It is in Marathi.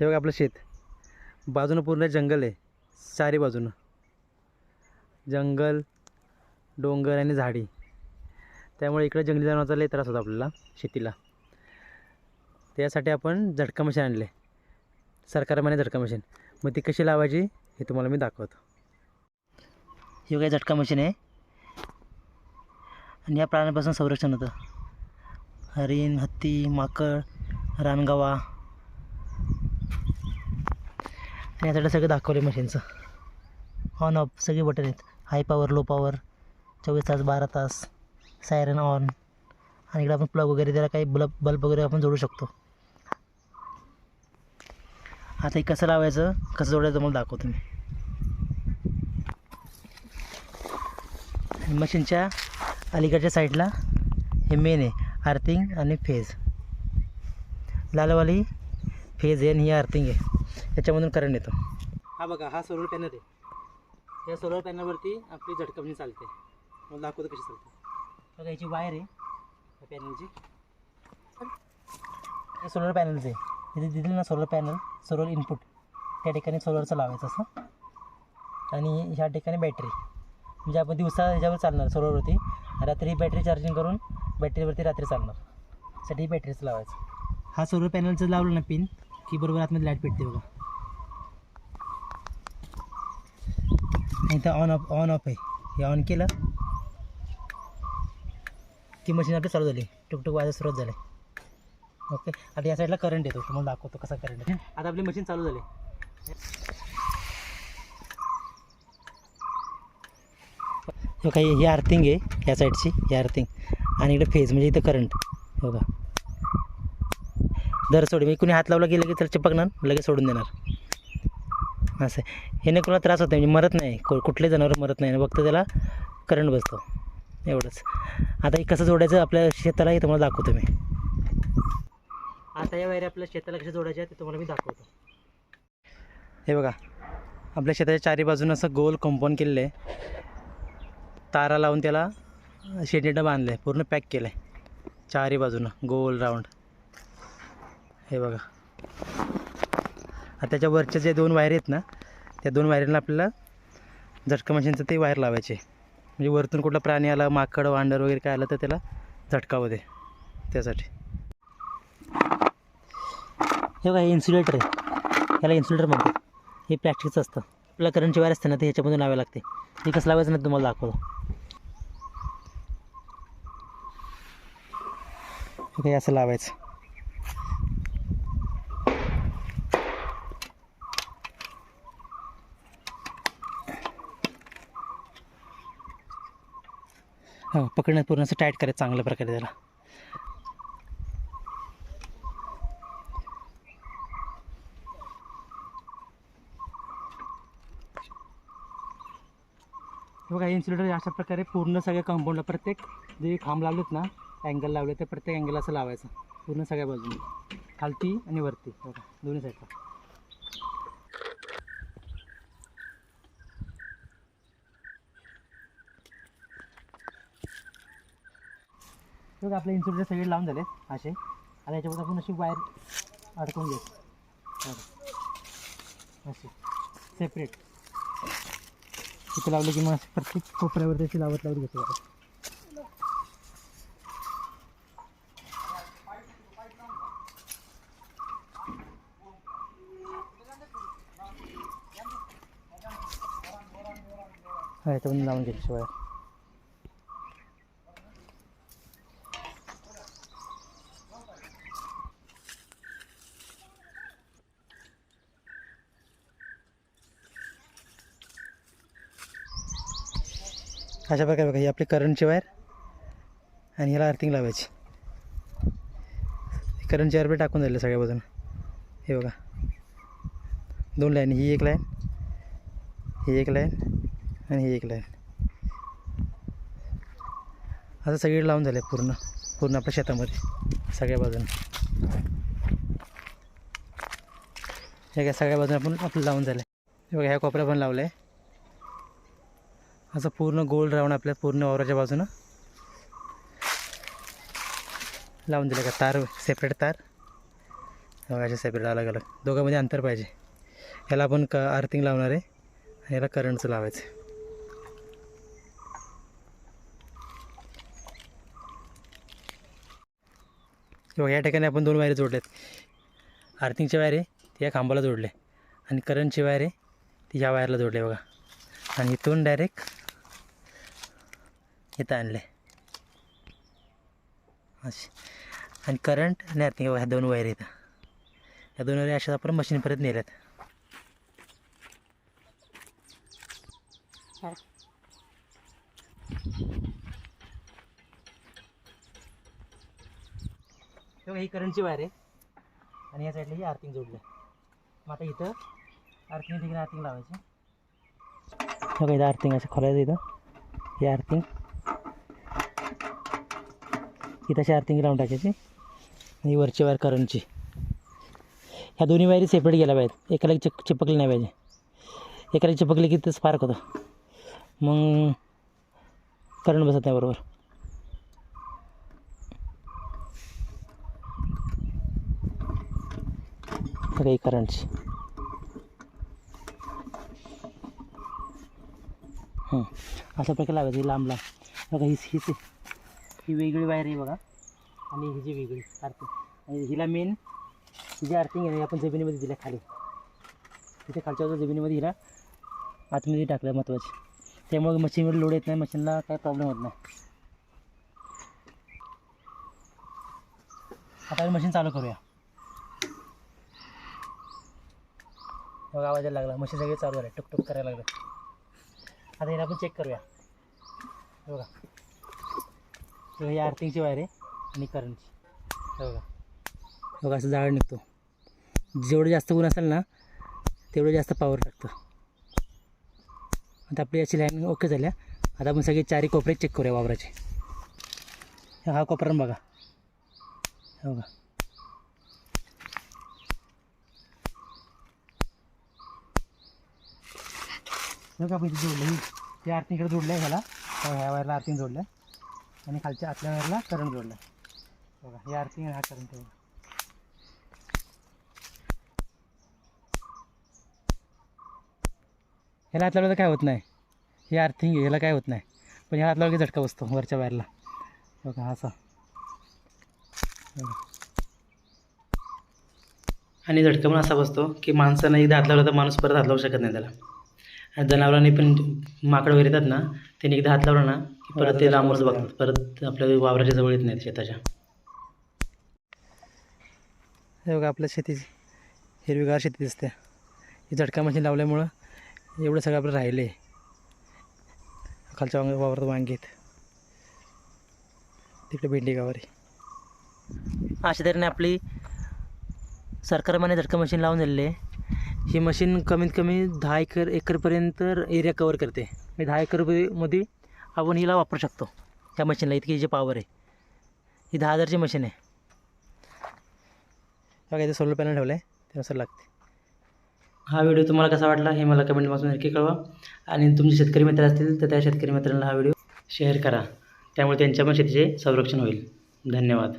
हे बघा आपलं शेत. बाजूनं पूर्ण जंगल आहे. चारी बाजूनं. जंगल डोंगर आणि झाडी. त्यामुळे इकडे जंगली जनावरांचा लई त्रास होतो आपल्याला शेतीला. त्यासाठी आपण झटका मशीन आणले. सरकारमाने झटका मशीन. मग ती कशी लावायची हे तुम्हाला मी दाखवतो. ही काय झटका मशीन आहे. आणि या प्राण्यांपासून संरक्षण होतं. हरिण हत्ती माकड रानगावा. आणि याच्याकडे सगळं दाखवले मशीनचं ऑन ऑफ सगळे बटन आहेत. हाय पॉवर लो पॉवर चोवीस तास बारा तास सायरन ऑन आणि इकडे आपण प्लग वगैरे त्याला काही बल्ब बल्ब वगैरे आपण जोडू शकतो. आता हे कसं लावायचं कसं जोडायचं मला दाखवतो मी. आणि मशीनच्या अलीकडच्या साईडला हे मेन आहे आर्थिंग आणि फेज लालवाली फेज आहे आणि ही अर्थिंग आहे. याच्यामधून करंट येतो. हा बघा हा सोलर पॅनल आहे. या सोलर पॅनलवरती आपली झटकवणी चालते. मला दाखवतो कशी चालते. बघा याची वायर आहे या पॅनलची हे सोलर पॅनलचं आहे. तिथे दिलेलं ना सोलर पॅनल सोलर इनपुट त्या ठिकाणी सोलरचं लावायचं असं. आणि ह्या ठिकाणी बॅटरी म्हणजे आपण दिवसा ह्याच्यावर चालणार सोलरवरती रात्री बॅटरी चार्जिंग करून बॅटरीवरती रात्री चालणार. साठी बॅटरीचं लावायचं. हा सोलर पॅनलचं लावलं ना पिन की बरोबर आतमध्ये लाइट पेटते बघा आणि इथं ऑन ऑफ ऑन ऑफ आहे. हे ऑन केलं. की मशीन आपली चालू झाली. टुकटुक वाजायला सुरुवात झाली. ओके आता या साईडला करंट येतो. तुम्हाला दाखवतो कसा करंट आहे. आता आपली मशीन चालू झाली. हो काही ही अर्थिंग आहे. या साईडची ही अर्थिंग आणि इकडे फेज म्हणजे इथं करंट बघा. दर सोड मी कुणी हात लावला गेलं की तर चिपकणार? लगेच सोडून देणार. असं आहे. ह्याने कोणाला त्रास होत नाही म्हणजे मरत नाही को कुठले जनावर मरत नाही. फक्त त्याला करंट बसतो. एवढंच. आता हे कसं जोडायचं आपल्या शेताला हे तुम्हाला दाखवतो मी. आता या वायऱ्या आपल्या शेताला कसं जोडायच्या ते तुम्हाला मी दाखवतो. हे बघा आपल्या शेताच्या चारी बाजूनं असं गोल कंपाऊंड केलेलं आहे. तारा लावून त्याला शेडनेटं बांधलं आहे पूर्ण पॅक केलं आहे चारी बाजूनं गोल राऊंड हे बघा. त्याच्या वरच्या जे दोन वायर आहेत ना त्या दोन वायरला आपल्याला झटका मशीनचं ते वायर लावायचे. म्हणजे वरतून कुठला प्राणी आला माकड वांडर वगैरे काय आलं तर त्याला झटकावं दे त्यासाठी. हे काय इन्सुलेटर आहे. ह्याला इन्सुलेटर म्हणतो हे प्लॅस्टिकचं असतं. आपल्या करंटची वायर असते ना ते ह्याच्यामधून लावावे लागते. हे कसं लावायचं ना तुम्हाला दाखवतो. हे असं लावायचं हो पकडण्यात पूर्ण असं टाईट करायचं चांगल्या प्रकारे त्याला बघा इन्सुलेटर अशा प्रकारे पूर्ण सगळ्या कंपाऊंडला प्रत्येक जे खांब लावलेत ना अँगल लावले ते प्रत्येक अँगल असं लावायचं. पूर्ण सगळ्या बाजूने. खालती आणि वरती. बघा दोन्ही साईडला बघा आपले इन्सुलेटर सगळे लावून झाले असे. आणि याच्यामध्ये आपण अशी वायर अडकवून घ्यायची असे सेपरेट तिथे लावलं की मग प्रत्येक कोपऱ्यावर त्याची लावत लावत घेतो आपण. हा याच्यावरून लावून घ्यायची शिवाय अशा प्रकारे बघा ही आपली करंटची वायर आणि ह्याला अर्थिंग लावायची. करंटची वायर बी टाकून जाईल सगळ्या बाजून. हे बघा. दोन लाईन ही एक लाईन ही एक लाईन आणि ही एक लाईन आता सगळी लावून झाले पूर्ण पूर्ण आपल्या शेतामध्ये सगळ्या बाजूने. हे काय सगळ्या बाजूने आपण आपलं लावून झालं. हे बघा ह्या कोपऱ्या पण लावलं आहे असं पूर्ण गोल राऊंड आपल्या पूर्ण वावराच्या बाजूनं. लावून दिलं का? तार सेपरेट तार. मग असे सेपरेट अलग अलग. दोघांमध्ये अंतर पाहिजे. ह्याला आपण क अर्थिंग लावणार आहे. आणि याला करंटचं लावायचं. किंवा या ठिकाणी आपण दोन वायरे जोडल्यात. वायर आहे ती या खांबाला जोडले आणि करंटची वायर आहे ती ह्या वायरला जोडले बघा. आणि इथून डायरेक्ट इथं आणलं असे आणि करंट आणि अर्थिंग ह्या दोन वायर इथं ह्या दोन वायर अशा आपण मशीनपर्यंत नेल्यात. हे ही करंटची वायर आहे. आणि या साईडला ही आर्थिंग जोडलं मग आता इथं आर्थिंग ठिकाणी आर्थिंग लावायची. बघा इथं आर्थिंग असं खोलायचं इथं. ही आर्थिंग की तशी आर्थिंग लावून टाकायची. आणि वरची वायर करंटची ह्या दोन्ही वायरी सेपरेट गेल्या पाहिजेत. एकाला चिप चिपकली नाही पाहिजे. एकाला चिपकली की ते स्पार्क होतं. मग करंट बसत नाही बरोबर. काही करंटची हं. अशा प्रकारे लावायची लांब लांब. बघा ही ही ही वेगळी वायर आहे बघा. आणि ही जी वेगळी आर्थिंग आणि हिला मेन ही जी आर्थिंग आहे आपण जमिनीमध्ये दिल्या खाली. तिथे खालच्या बाजूला जमिनीमध्ये हिला आतमध्ये टाकलं महत्त्वाची त्यामुळे मशीनवर लोड येत नाही मशीनला काही प्रॉब्लेम होत नाही. आता मशीन चालू करूया. बघा आवाज यायला लागला. मशीन सगळे चालू झाले. टुकटुक करायला लागलं. आता हिला आपण चेक करूया. बघा. हे बघा, आर्थिंगची वायर आहे आणि करंटची बघा. बघा असं जाळ निघतो. जेवढं जास्त ऊन असेल ना तेवढं जास्त पॉवर लागतं आता आपली अशी लाईन ओके झाल्या. आता आपण सगळे चारी कोपरे चेक करूया वावराचे. हा कोपरा बघा. बघा. बघा आपण जोडलं ही त्या आर्थिंगकडे जोडलं आहे ह्याला. ह्या वायरला आर्थिंग जोडलं आणि खालच्या आतल्या वायरला करंट जोडला. बघा हे अर्थिंग हा करंट आहे ह्याला हात लावलं तर काय होत नाही. हे अर्थिंग ह्याला काय होत नाही. पण ह्या हात लावलं की झटका बसतो वरच्या वायरला बघा असा. आणि झटका पण असा बसतो की माणसानं एकदा हात लावला तर माणूस परत हात लावू शकत नाही त्याला. जनावरांनी पण माकड वगैरे येतात ना त्यांनी एकदा हात लावला ना की परत ते लांबच बघतात. परत आपल्या वावराच्या जवळ येत नाहीत शेताच्या. हे बघा आपल्या शेती हिरवीगार शेती दिसते. ही झटका मशीन लावल्यामुळं एवढं सगळं आपलं राहिले खालच्या वांग वावरात वांगे आहेत. तिकडे भेंडी गावारी. अशा तऱ्हेने आपली सरकारमाने झटका मशीन लावून दिलेली आहे. ही मशीन कमीत कमी दहा एकर एकरपर्यंत एरिया कवर करते. म्हणजे दहा एकरमध्ये आपण हिला वापरू शकतो. त्या मशीनला इतकी जी पॉवर आहे. ही दहा हजारची मशीन आहे. बघा इथे सोलर पॅनल ठेवलं आहे त्यानुसार लागते. हा व्हिडिओ तुम्हाला कसा वाटला हे मला कमेंटपासून नक्की कळवा. आणि तुमचे शेतकरी मित्र असतील तर त्या शेतकरी मित्रांना हा व्हिडिओ शेअर करा. त्यामुळे त्यांच्या पण शेतीचे संरक्षण होईल. धन्यवाद.